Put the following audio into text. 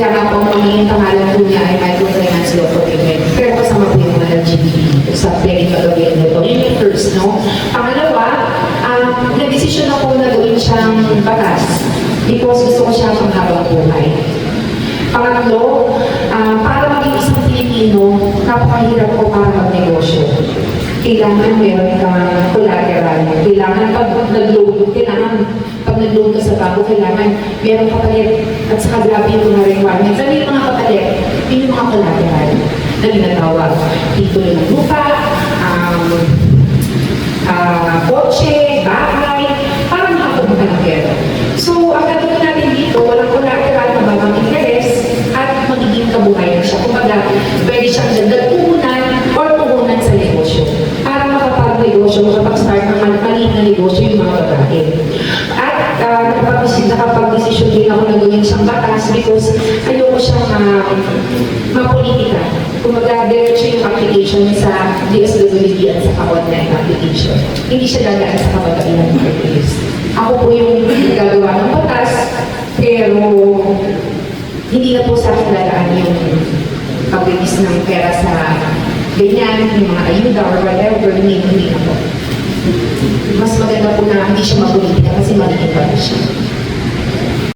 Kaya nga po, ang magiging pangalan po niya ay microfinance law prohibit. Pero kasama po yung mga LGBT sa pwedeng gagawin nito. Yun yung first, no? Pangalawa, um, nag-desisyon ako na gawin siyang batas because gusto ko siya pang habang buhay. Pangatlo, ah, para maging isang Pilipino, napakahirap ko para magnegosyo. Kailangan meron kang collateral. Kailangan pag nag-loan, kailangan pag nag-loan ka sa bago, kailangan meron kapalit. At saka grabe yung mga requirements. Ano yung mga kapalit? Yun yung mga collateral na ginatawag. Titulo ng lupa, um, ah, kotse, bahay, para ng pera. So, ang gagawin natin dito, walang collateral, mababang interes, at magiging kabuhayan siya. Kumbaga, pwede siyang dagdag puhunan or puhunan sa negosyo. Para makapag-negosyo, makapag-start ng mal- maliit na negosyo yung mga babae. At uh, nakapag- nakapag-desisyon din ako na gawin siyang batas because ayoko siyang uh, mapolitika. Kumbaga, diretso yung application sa DSWD at sa online application. Hindi siya dadaan sa kababaihan party list. Ako po yung gagawa ng batas, pero hindi na po sa akin dadaan yung pag-release ng pera sa ganyan, yung mga ayuda or whatever, hindi, hindi na po. Mas maganda po na hindi siya mapolitika kasi maliit pa siya.